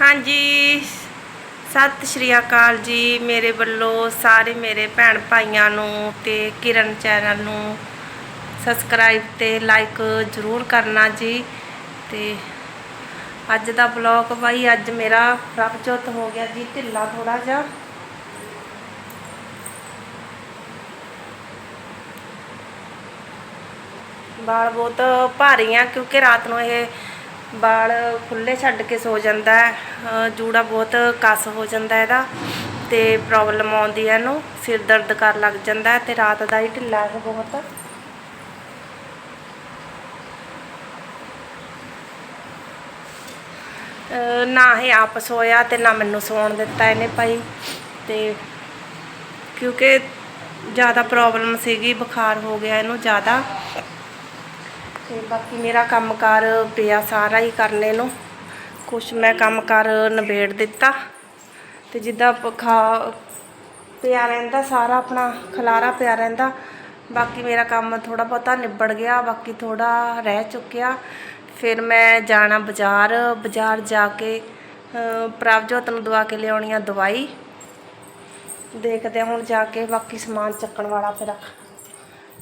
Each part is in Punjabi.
ਹਾਂਜੀ। ਸਤਿ ਸ਼੍ਰੀ ਅਕਾਲ ਜੀ। ਮੇਰੇ ਵੱਲੋਂ ਸਾਰੇ ਮੇਰੇ ਭੈਣ ਭਾਈਆਂ ਨੂੰ ਤੇ ਕਿਰਨ ਚੈਨਲ ਨੂੰ ਸਬਸਕ੍ਰਾਈਬ ਤੇ ਲਾਈਕ ਜ਼ਰੂਰ ਕਰਨਾ ਜੀ। ਤੇ ਅੱਜ ਦਾ ਬਲੌਗ ਬਾਈ, ਅੱਜ ਮੇਰਾ ਪ੍ਰਭਜੋਤ ਹੋ ਗਿਆ ਜੀ, ਢਿੱਲਾ ਥੋੜਾ ਜਿਹਾ। ਵਾਲ ਬਹੁਤ ਭਾਰੀ ਆ, ਕਿਉਂਕਿ ਰਾਤ ਨੂੰ ਇਹ ਵਾਲ ਖੁੱਲੇ ਛੱਡ ਕੇ ਸੋ ਜਾਂਦਾ ਜੂੜਾ ਬਹੁਤ ਕਸ ਹੋ ਜਾਂਦਾ ਇਹਦਾ ਤੇ ਪ੍ਰੋਬਲਮ ਆਉਂਦੀ ਹੈ ਇਹਨੂੰ, ਸਿਰ ਦਰਦ ਕਰ ਲੱਗ ਜਾਂਦਾ ਹੈ ਤੇ ਰਾਤ ਦਾ ਹੀ ਢਿੱਲਾ ਹੈ ਬਹੁਤ। ਨਾ ਇਹ ਆਪ ਸੋਇਆ ਤੇ ਨਾ ਮੈਨੂੰ ਸੌਣ ਦਿੱਤਾ ਇਹਨੇ ਭਾਈ ਤੇ ਕਿਉਂਕਿ ਜ਼ਿਆਦਾ ਪ੍ਰੋਬਲਮ ਸੀਗੀ, ਬੁਖਾਰ ਹੋ ਗਿਆ ਇਹਨੂੰ ਜ਼ਿਆਦਾ। ਤੇ ਬਾਕੀ ਮੇਰਾ ਕੰਮਕਾਰ ਪਿਆ ਸਾਰਾ ਹੀ ਕਰਨੇ ਨੂੰ। ਕੁਛ ਮੈਂ ਕੰਮਕਾਰ ਨਿਬੇੜ ਦਿੱਤਾ। ਤੇ ਜਿੱਦਾਂ ਖਾ ਪਿਆ ਰਹਿੰਦਾ ਸਾਰਾ ਆਪਣਾ ਖਲਾਰਾ ਪਿਆ ਰਹਿੰਦਾ। ਬਾਕੀ ਮੇਰਾ ਕੰਮ ਥੋੜਾ ਬਹੁਤਾ ਨਿਬੜ ਗਿਆ ਬਾਕੀ ਥੋੜਾ ਰਹਿ ਚੁੱਕਿਆ। ਫਿਰ ਮੈਂ ਜਾਣਾ ਬਾਜ਼ਾਰ ਬਾਜ਼ਾਰ ਜਾ ਕੇ ਅਹ, ਪ੍ਰਭਜੋਤ ਨੂੰ ਦਵਾ ਕੇ ਲਿਆਉਣੀ ਆ ਦਵਾਈ। ਦੇਖਦੇ ਹੁਣ ਜਾ ਕੇ ਬਾਕੀ ਸਮਾਨ ਚੱਕਣ ਵਾਲਾ ਫਿਰ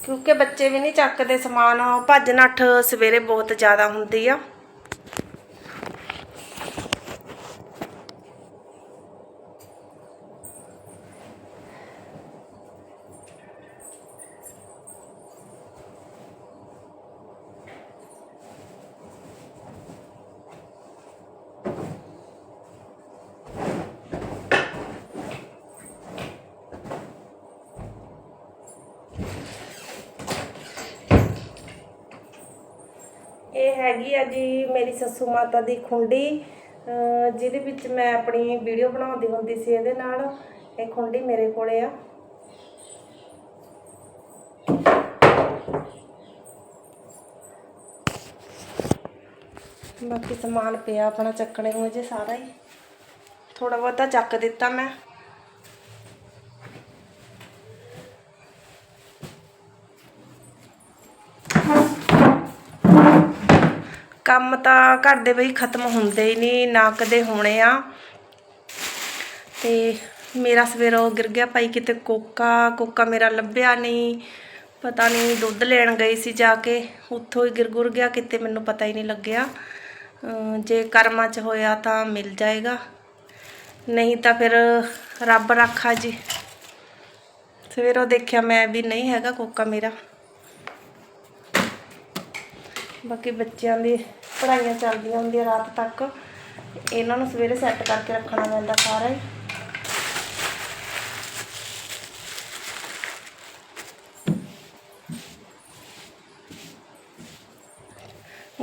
ਕਿਉਂਕਿ ਬੱਚੇ ਵੀ ਨਹੀਂ ਚੱਕਦੇ ਸਮਾਨ ਭੱਜ ਨੱਠ ਸਵੇਰੇ ਬਹੁਤ ਜ਼ਿਆਦਾ ਹੁੰਦੀ ਆ ਇਹ ਹੈਗੀ ਆ ਜੀ ਮੇਰੀ ਸੱਸੂ ਮਾਤਾ ਦੀ ਖੁੰਡੀ ਜਿਹਦੇ ਵਿੱਚ ਮੈਂ ਆਪਣੀ ਵੀਡੀਓ ਬਣਾਉਂਦੀ ਹੁੰਦੀ ਸੀ ਇਹਦੇ ਨਾਲ। ਇਹ ਖੁੰਡੀ ਮੇਰੇ ਕੋਲੇ ਆ। ਬਾਕੀ ਸਮਾਨ ਪਿਆ ਆਪਣਾ ਚੱਕਣੇ ਨੂੰ ਜੇ ਸਾਰਾ ਹੀ। ਥੋੜਾ ਬਹੁਤਾ ਚੱਕ ਦਿੱਤਾ ਮੈਂ। ਕੰਮ ਤਾਂ ਘਰ ਦੇ ਬਈ ਖਤਮ ਹੁੰਦੇ ਹੀ ਨਹੀਂ, ਨਾ ਕਦੇ ਹੋਣੇ ਆ। ਤੇ ਮੇਰਾ ਸਵੇਰੋਂ ਗਿਰ ਗਿਆ ਭਾਈ ਕਿਤੇ ਕੋਕਾ ਕੋਕਾ ਮੇਰਾ ਲੱਭਿਆ ਨਹੀਂ। ਪਤਾ ਨਹੀਂ ਦੁੱਧ ਲੈਣ ਗਈ ਸੀ ਜਾ ਕੇ, ਉੱਥੋਂ ਹੀ ਗਿਰ ਗੁਰ ਗਿਆ, ਕਿਤੇ ਮੈਨੂੰ ਪਤਾ ਹੀ ਨਹੀਂ ਲੱਗਿਆ। ਜੇ ਕਰਮਾਂ 'ਚ ਹੋਇਆ ਤਾਂ ਮਿਲ ਜਾਏਗਾ। ਨਹੀਂ ਤਾਂ ਫਿਰ ਰੱਬ ਰੱਖਾ ਜੀ। ਸਵੇਰੋਂ ਦੇਖਿਆ ਮੈਂ ਵੀ ਨਹੀਂ ਹੈਗਾ ਕੋਕਾ ਮੇਰਾ। ਬਾਕੀ ਬੱਚਿਆਂ ਦੀ ਪੜ੍ਹਾਈਆਂ ਚੱਲਦੀਆਂ ਹੁੰਦੀਆਂ ਰਾਤ ਤੱਕ। ਇਹਨਾਂ ਨੂੰ ਸਵੇਰੇ ਸੈੱਟ ਕਰਕੇ ਰੱਖਣਾ ਪੈਂਦਾ ਸਾਰਾ ਹੀ।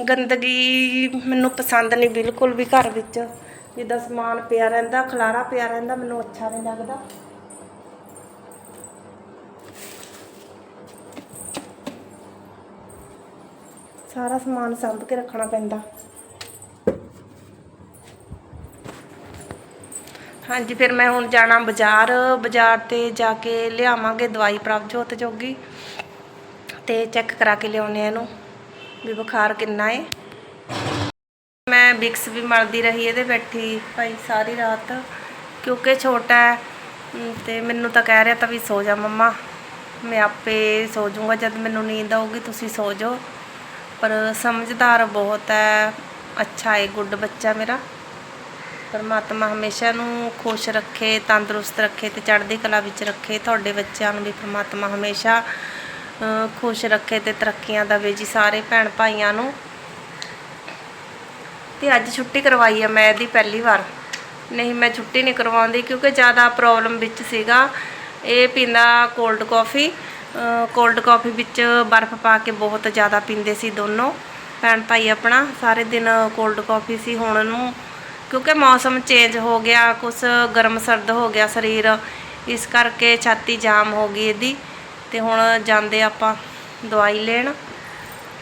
ਗੰਦਗੀ ਮੈਨੂੰ ਪਸੰਦ ਨਹੀਂ, ਬਿਲਕੁਲ ਵੀ ਘਰ ਵਿੱਚ। ਜਿੱਦਾਂ ਸਮਾਨ ਪਿਆ ਰਹਿੰਦਾ, ਖਲਾਰਾ ਪਿਆ ਰਹਿੰਦਾ, ਮੈਨੂੰ ਅੱਛਾ ਨਹੀਂ ਲੱਗਦਾ। ਸਾਰਾ ਸਮਾਨ ਸੰਭ ਕੇ ਰੱਖਣਾ ਪੈਂਦਾ। ਹਾਂਜੀ, ਫਿਰ ਮੈਂ ਹੁਣ ਜਾਣਾ ਬਾਜ਼ਾਰ। ਬਾਜ਼ਾਰ ਤੇ ਜਾ ਕੇ ਲਿਆਵਾਂਗੇ ਦਵਾਈ ਪ੍ਰਭਜੋਤ ਜੋਗੀ। ਤੇ ਚੈੱਕ ਕਰਾ ਕੇ ਲਿਆਉਣੇ ਆ ਇਹਨੂੰ, ਵੀ ਬੁਖਾਰ ਕਿੰਨਾ ਏ। ਮੈਂ ਬਿਕਸ ਵੀ ਮਲਦੀ ਰਹੀ, ਇਹਦੇ ਬੈਠੀ ਭਾਈ ਸਾਰੀ ਰਾਤ। ਕਿਉਂਕਿ ਛੋਟਾ ਹੈ ਤੇ ਮੈਨੂੰ ਤਾਂ ਕਹਿ ਰਿਹਾ ਤਾਂ ਵੀ ਸੋ ਜਾ ਮੰਮਾ। ਮੈਂ ਆਪੇ ਸੋ ਜਾਊਂਗਾ ਜਦ ਮੈਨੂੰ ਨੀਂਦ ਆਊਗੀ, ਤੁਸੀਂ ਸੋ ਜਾਓ। ਪਰ ਸਮਝਦਾਰ ਬਹੁਤ ਹੈ। ਅੱਛਾ ਹੈ ਗੁੱਡ ਬੱਚਾ ਮੇਰਾ। ਪਰਮਾਤਮਾ ਹਮੇਸ਼ਾ ਨੂੰ ਖੁਸ਼ ਰੱਖੇ, ਤੰਦਰੁਸਤ ਰੱਖੇ ਤੇ ਚੜ੍ਹਦੀ ਕਲਾ ਵਿੱਚ ਰੱਖੇ। ਤੁਹਾਡੇ ਬੱਚਿਆਂ ਨੂੰ ਵੀ ਪਰਮਾਤਮਾ ਹਮੇਸ਼ਾ ਖੁਸ਼ ਰੱਖੇ ਤੇ ਤਰੱਕੀਆਂ ਦੇਵੇ ਜੀ ਸਾਰੇ ਭੈਣ ਭਾਈਆਂ ਨੂੰ। ਤੇ ਅੱਜ ਛੁੱਟੀ ਕਰਵਾਈ ਆ ਮੈਂ ਇਹਦੀ ਪਹਿਲੀ ਵਾਰ। ਨਹੀਂ, ਮੈਂ ਛੁੱਟੀ ਨਹੀਂ ਕਰਵਾਉਂਦੀ ਕਿਉਂਕਿ ਜ਼ਿਆਦਾ ਪ੍ਰੋਬਲਮ ਵਿੱਚ ਸੀਗਾ। ਇਹ ਪੀਂਦਾ ਕੋਲਡ ਕਾਫੀ ਕੋਲਡ ਕਾਫੀ ਵਿੱਚ ਬਰਫ਼ ਪਾ ਕੇ ਬਹੁਤ ਜ਼ਿਆਦਾ ਪੀਂਦੇ ਸੀ ਦੋਨੋਂ। ਭੈਣ ਭਾਈ ਆਪਣਾ ਸਾਰੇ ਦਿਨ ਕੋਲਡ ਕਾਫੀ ਸੀ ਹੁਣ ਇਹਨੂੰ ਕਿਉਂਕਿ ਮੌਸਮ ਚੇਂਜ ਹੋ ਗਿਆ, ਕੁਛ ਗਰਮ ਸਰਦ ਹੋ ਗਿਆ ਸਰੀਰ, ਇਸ ਕਰਕੇ ਛਾਤੀ ਜਾਮ ਹੋ ਗਈ ਇਹਦੀ। ਤੇ ਹੁਣ ਜਾਂਦੇ ਆਪਾਂ ਦਵਾਈ ਲੈਣ,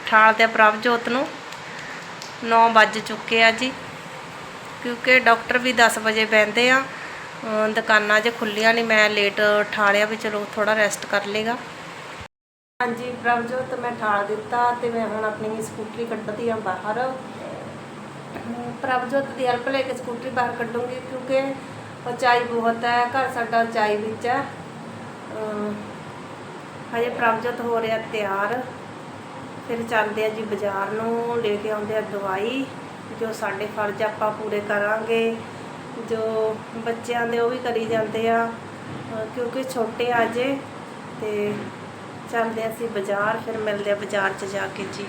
ਠਾਲ ਤੇ ਪ੍ਰਭਜੋਤ ਨੂੰ। 9 ਵੱਜ ਚੁੱਕੇ ਆ ਜੀ। ਕਿਉਂਕਿ ਡਾਕਟਰ ਵੀ 10 ਵਜੇ ਬਹਿੰਦੇ ਆ। ਦੁਕਾਨਾਂ ਜੇ ਖੁੱਲੀਆਂ ਨਹੀਂ ਮੈਂ ਲੇਟ ਠਾਲਿਆ ਵੀ ਚਲੋ ਥੋੜਾ ਰੈਸਟ ਕਰ ਲੇਗਾ ਹਾਂਜੀ, ਪ੍ਰਭਜੋਤ ਮੈਂ ਠਾਲ ਦਿੱਤਾ ਤੇ ਮੈਂ ਹੁਣ ਆਪਣੀ ਸਕੂਟਰੀ ਕੱਢਦੀ ਆ ਬਾਹਰ ਪ੍ਰਭਜੋਤ ਦੀ ਹੈਲਪ ਲੈ ਕੇ ਸਕੂਟਰੀ ਬਾਹਰ ਕੱਢੂੰਗੀ ਕਿਉਂਕਿ ਉਚਾਈ ਬਹੁਤ ਹੈ, ਘਰ ਸਾਡਾ ਉਚਾਈ ਵਿੱਚ ਹੈ। ਹਜੇ ਪ੍ਰਭਜੋਤ ਹੋ ਰਿਹਾ ਤਿਆਰ। ਫਿਰ ਚੱਲਦੇ ਆ ਜੀ ਬਾਜ਼ਾਰ ਨੂੰ, ਲੈ ਕੇ ਆਉਂਦੇ ਆ ਦਵਾਈ, ਜੋ ਸਾਡੇ ਫਰਜ਼ ਆਪਾਂ ਪੂਰੇ ਕਰਾਂਗੇ। ਜੋ ਬੱਚਿਆਂ ਦੇ ਉਹ ਵੀ ਕਰੀ ਜਾਂਦੇ ਆ ਕਿਉਂਕਿ ਛੋਟੇ ਆ ਜੇ ਤੇ ਚੱਲਦੇ ਅਸੀਂ ਬਾਜ਼ਾਰ, ਫਿਰ ਮਿਲਦੇ ਆ ਬਾਜ਼ਾਰ 'ਚ ਜਾ ਕੇ ਜੀ।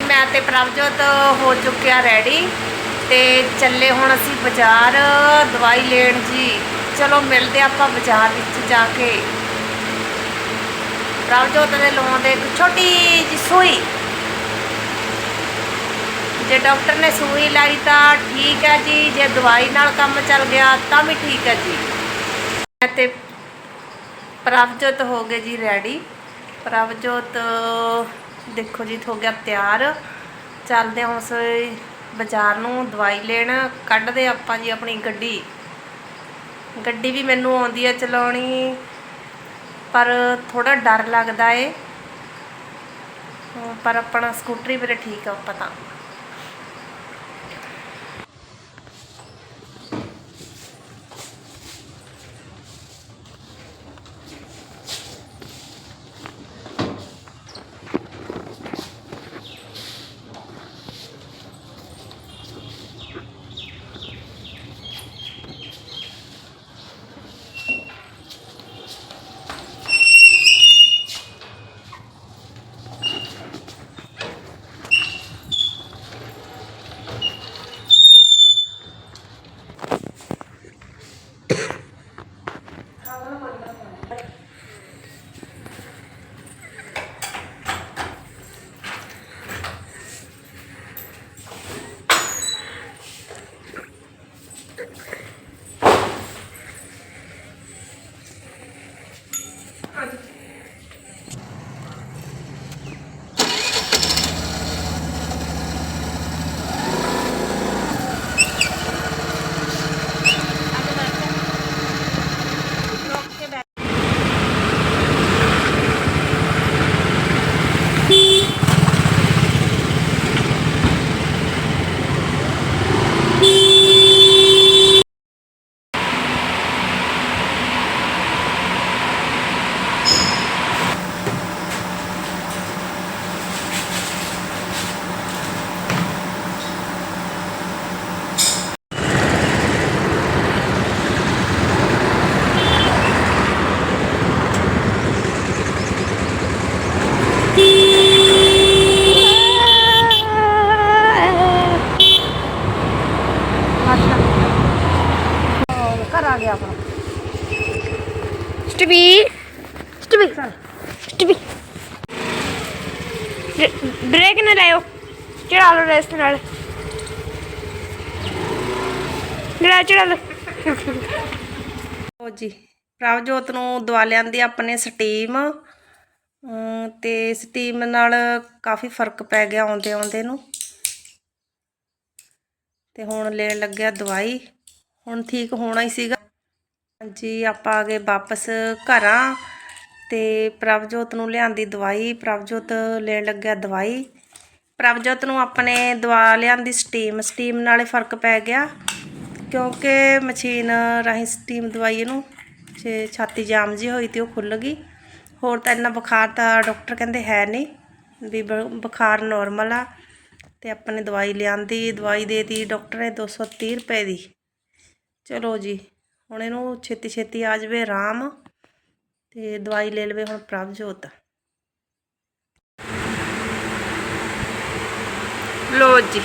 ਮੈਂ ਤੇ ਪ੍ਰਭਜੋਤ ਹੋ ਚੁੱਕਿਆ ਰੈਡੀ ਤੇ ਚੱਲੇ ਹੁਣ ਅਸੀਂ ਬਾਜ਼ਾਰ, ਦਵਾਈ ਲੈਣ ਜੀ। ਚਲੋ ਮਿਲਦੇ ਆਪਾਂ ਬਾਜ਼ਾਰ ਵਿੱਚ ਜਾ ਕੇ। ਪ੍ਰਭਜੋਤ ਨੇ ਲਵਾਉਂਦੇ ਇੱਕ ਛੋਟੀ ਜਿਹੀ ਸੂਈ। ਜੇ ਡਾਕਟਰ ਨੇ ਸੂਈ ਲਾਈ ਤਾਂ ਠੀਕ ਹੈ ਜੀ, ਜੇ ਦਵਾਈ ਨਾਲ ਕੰਮ ਚੱਲ ਗਿਆ ਤਾਂ ਵੀ ਠੀਕ ਹੈ ਜੀ। ਤੇ ਪ੍ਰਭਜੋਤ ਹੋ ਗਏ ਜੀ ਰੈਡੀ ਪ੍ਰਭਜੋਤ, ਦੇਖੋ ਜੀ ਹੋ ਗਿਆ ਤਿਆਰ। ਚੱਲਦੇ ਹਾਂ ਉਸ ਬਾਜ਼ਾਰ ਨੂੰ ਦਵਾਈ ਲੈਣ। ਕੱਢਦੇ ਆਪਾਂ ਜੀ ਆਪਣੀ ਗੱਡੀ। ਗੱਡੀ ਵੀ ਮੈਨੂੰ ਆਉਂਦੀ ਹੈ ਚਲਾਉਣੀ, ਪਰ ਥੋੜਾ ਡਰ ਲੱਗਦਾ ਏ। ਪਰ ਆਪਣਾ ਸਕੂਟਰੀ ਮੇਰੇ ਠੀਕ ਆ ਪਤਾ ਸਟਵੀ ਸਟਵੀ ਬ੍ਰੇਕ ਨਾ ਲਾਇਓ ਚੜਾ ਲਓ ਰੈਸਟ ਨਾਲ। ਚੜਾ ਚੜਾ ਲਓ। ਲਓ ਜੀ, ਪ੍ਰਭਜੋਤ ਨੂੰ ਦਵਾ ਲਿਆਂਦੀ ਆਪਣੇ ਸਟੀਮ ਤੇ ਸਟੀਮ ਨਾਲ ਕਾਫੀ ਫ਼ਰਕ ਪੈ ਗਿਆ ਆਉਂਦੇ ਆਉਂਦੇ ਨੂੰ। ਤੇ ਹੁਣ ਲੈਣ ਲੱਗਿਆ ਦਵਾਈ। ਹੁਣ ਠੀਕ ਹੋਣਾ ਹੀ ਸੀਗਾ। ਜੀ ਆਪਾਂ ਆ ਗਏ ਵਾਪਸ ਘਰਾਂ। ਤੇ ਪ੍ਰਭਜੋਤ ਨੂੰ ਲਿਆਂਦੀ ਦਵਾਈ, ਪ੍ਰਭਜੋਤ ਲੈਣ ਲੱਗਿਆ ਦਵਾਈ। ਪ੍ਰਭਜੋਤ ਨੂੰ ਆਪਣੇ ਦਵਾ ਲਿਆਂਦੀ ਸਟੀਮ ਸਟੀਮ ਨਾਲੇ ਫ਼ਰਕ ਪੈ ਗਿਆ ਕਿਉਂਕਿ ਮਸ਼ੀਨ ਰਾਹੀਂ ਸਟੀਮ ਦਵਾਈ ਇਹਨੂੰ ਛੇ ਛਾਤੀ ਜਾਮ ਜੀ ਹੋਈ ਤੇ ਉਹ ਖੁੱਲ ਗਈ। ਹੋਰ ਤਾਂ ਇੰਨਾ ਬੁਖਾਰ ਤਾਂ ਡਾਕਟਰ ਕਹਿੰਦੇ ਹੈ ਨਹੀਂ ਵੀ ਬ- ਬੁਖਾਰ ਨਾਰਮਲ ਆ ਤੇ ਆਪਣੇ ਦਵਾਈ ਲਿਆਂਦੀ, ਦਵਾਈ ਦੇਤੀ ਡਾਕਟਰ ਨੇ 230 ਰੁਪਏ ਦੀ। ਚਲੋ ਜੀ, ਹੁਣ ਇਹਨੂੰ ਛੇਤੀ ਛੇਤੀ ਆ ਜਾਵੇ ਆਰਾਮ। ਤੇ ਦਵਾਈ ਲੈ ਲਵੇ ਹੁਣ ਪ੍ਰਭਜੋਤ ਲੋ ਜੀ।